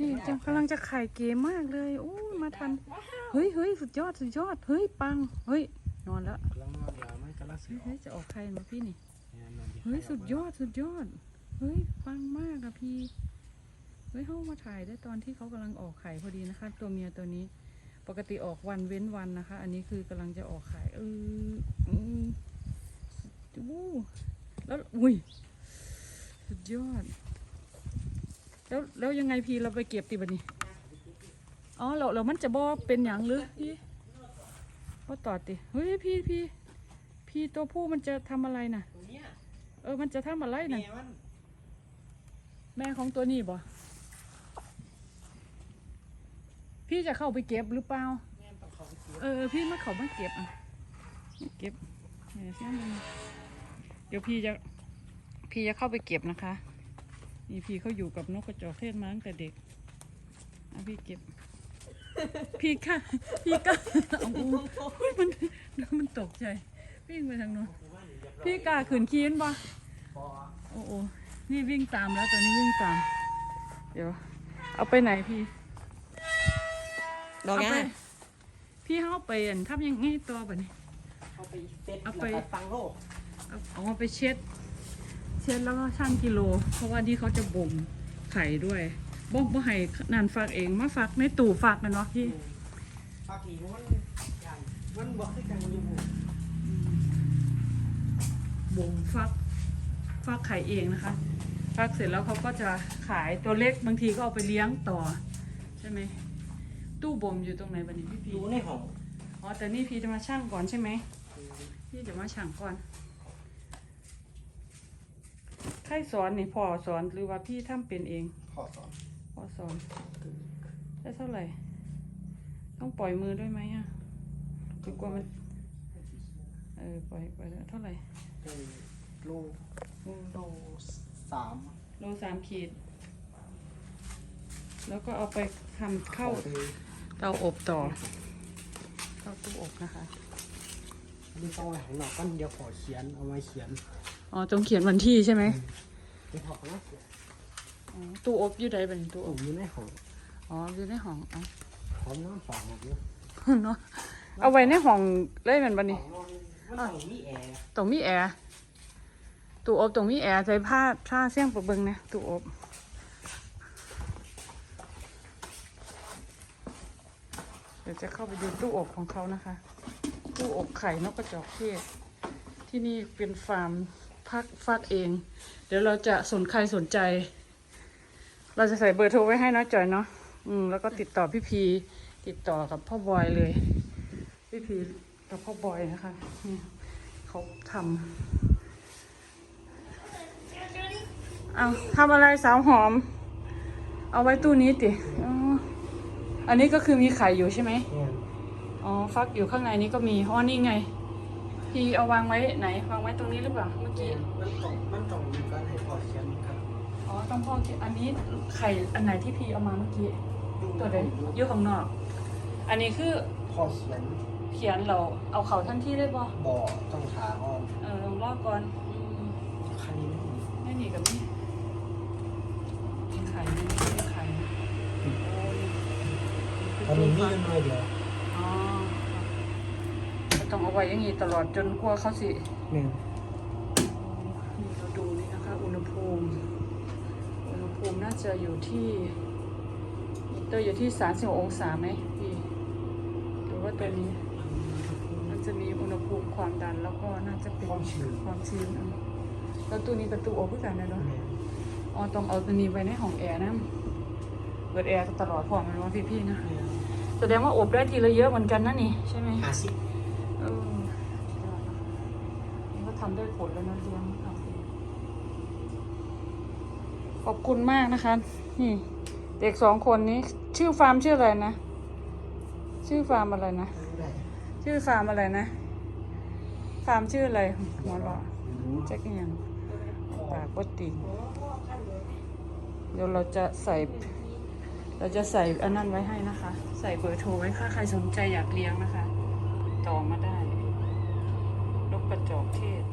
นี่จังกำลังจะไข่เกมมากเลยโอ้ยมาทัน เฮ้ยเฮ้ยสุดยอดสุดยอด เฮ้ยปัง เฮ้ย นอนแล้วกำลังนอนยาไหมกำลังเสียอเฮ้อยกจะออกไข่มาพี่นี่เนี่ยนอนเฮ้ยสุดยอดสุดยอด เฮ้ยปังมากอะพี่ เฮ้ยเขามาถ่ายได้ตอนที่เขากำลังออกไข่พอดีนะคะ ตัวเมียตัวนี้ ปกติออกวันเว้นวันนะคะ อันนี้คือกำลังจะออกไข่เอออืมวู้แล้วอุ้ยสุดยอด แล้วแล้วยังไงพี่เราไปเก็บติบันนี้อ๋อเราเรามันจะบอเป็นอย่างหรือพี่ก็ต่อติเฮ้ยพี่พี่พี่ตัวผู้มันจะทำอะไรน่ะเออมันจะทำอะไรแม่น่ะแม่ของตัวนี้บ่พี่จะเข้าไปเก็บหรือเปล่าเออพี่มาเขามาเก็บอะเก็บเดี๋ยวเสียมันเดี๋ยวพี่จะพี่จะเข้าไปเก็บนะคะ นี่พี่เขาอยู่กับนกกระจอกเทศมาตั้งแต่เด็กอะพี่เก็บ พี่ค่ะพี่ก็เอาอูอุ๊ยมันมันตกใจวิ่งไปทางโน้นพี่กล้าขืนคีนบ่พอโอ้โอ้นี่วิ่งตามแล้วตอนนี้วิ่งตาม เดี๋ยว เอาไปไหนพี่ดอกเอายังไปพี่เข้าไปอันทำยังไงตัวแบบนี้เอาไปเซ็ตเอาแล้วไปก็ตังโลเอาเอามาไปเช็ด เช็ดแล้วก็ชั่งกิโล เพราะว่าที่เขาจะบ่มไข่ด้วยบ่บ่ให้นานฝากเองมาฝากในตู้ฝากนะเนาะพี่ภาคนี้มันอย่างมันบอกให้จังมันอยู่บุบ่มฟักฟักไข่เองนะคะฟักเสร็จแล้วเขาก็จะขายตัวเล็กบางทีก็เอาไปเลี้ยงต่อ ใช่ไหมตู้บ่มอยู่ตรงไหนบันนี้พี่พีอยู่ในห้องอ๋อแต่นี่พี่จะมาช่างก่อนใช่ไหมพี่จะมาช่างก่อน ใครสอนนี่พ่อสอนหรือว่าพี่ทำเป็นเองขอสอนพ่อสอนได้เท่าไหร่ ต้องปล่อยมือด้วยไหมอะหรือกลัวมันเออปล่อยปล่อยแล้วเท่าไหร่เป็นโลโลสามโลสามขีด แล้วก็เอาไปทำเข้าไปเตาอบต่อเข้าตู้อบนะคะอันนี้ต้องไว้ข้างนอกกันเดี๋ยวขอเขียนเอาไว้เขียน อ๋อต้องเขียนวันที่ใช่ไหมเดี๋ยวขอข้างนอกเขียนอ๋อตู้อบอยู่ใดเป็นตู้ผอบมอยู่ในห้องอ๋ออยู่ในห้องอ๋อพร้อมน้ำฝาหมดเลยเนาะเอาไว้ในห้องเลยแมันบันนี้ มันต้องมีแอร์ตรงมีแอร์ตู้อบตรงมีแอร์ใส่ผ้าผ้าเสี่ยงประเบิงนะตู้อบเดี๋ยวจะเข้าไปดูตู้อบของเขานะคะ ตู้อบไข่นกกระจอกเทศ ที่นี่เป็นฟาร์ม พักฟักเอง เดี๋ยวเราจะสนใครสนใจ เราจะใส่เบอร์โทรไว้ให้เนาะจอยเนาะอืมแล้วก็ติดต่อพี่พีติดต่อกับพ่อบอยเลย พี่พีกับพ่อบอยนะคะนี่เขาทำเอาทำอะไรสาวหอม เอาไว้ตู้นี้ติอ๋ออันนี้ก็คือมีไข่อยู่ใช่ไหมเนี่ยอ๋อฟักอยู่ข้างในนี้ก็มีอ๋อนี่ไง พี่เอาวางไว้ไหนวางไว้ตรงนี้หรือเปล่าเมื่อกี้มันต้องมันต้องมีการให้พอเขียนครับอ๋อต้องพ่อเก็บอันนี้ไข่อันไหนที่พี่เอามาเมื่อกี้ตัวเดยอยู่ข้างนอก อันนี้คือพอเขียนเขียนเราเอาเขาทันที่ได้ป่ะบ่อต้องถาอ้อมเออลองลอกก่อนอืมใครไม่มีไม่หนีกับนี่มีไข่ไหมไม่มีไข่โอ้ยตอนนี้มีกันหน่อยเดียวอ๋อก็ต้อง เอาไว้อย่างนี้ตลอดจนกลัวเขาสิเนี่ยนี่เราดูนี่นะคะ อุณหภูมิ อุณหภูมิน่าจะอยู่ที่มิเตอร์อยู่ที่30องศาไหมพี่หรือว่าตัวนี้มันจะมีอุณหภูมิความดันแล้วก็น่าจะเป็นความชื้นความชื้นอะแล้วตัวนี้กับตู้อบเพื่อกันนะเนาะอ๋อต้องเอาตัวนี้ไว้ในห้องแอร์นะเปิดแอร์ตลอดพร้อมมันว่าพี่ๆนะแสดงว่าอบได้ทีละเยอะเหมือนกันนะนี่ใช่ไหมห้าสิบ เออนี่ก็ ทำได้ผลแล้วนะเลี้ยงทำเองขอบคุณมากนะคะ นี่ เด็กสองคนนี้ ชื่อฟาร์มชื่ออะไรนะ ชื่อฟาร์มอะไรนะ ชื่อฟาร์มอะไรนะ ฟาร์มชื่ออะไรหมอหลอแจ็คยังปากบดติงเดี๋ยวเราจะใส่ เราจะใส่อันนั้นไว้ให้นะคะ ใส่เบอร์โทรไว้ค่ะใครสนใจอยากเลี้ยงนะคะ ต่อมาได้ นกกระจอกเทศ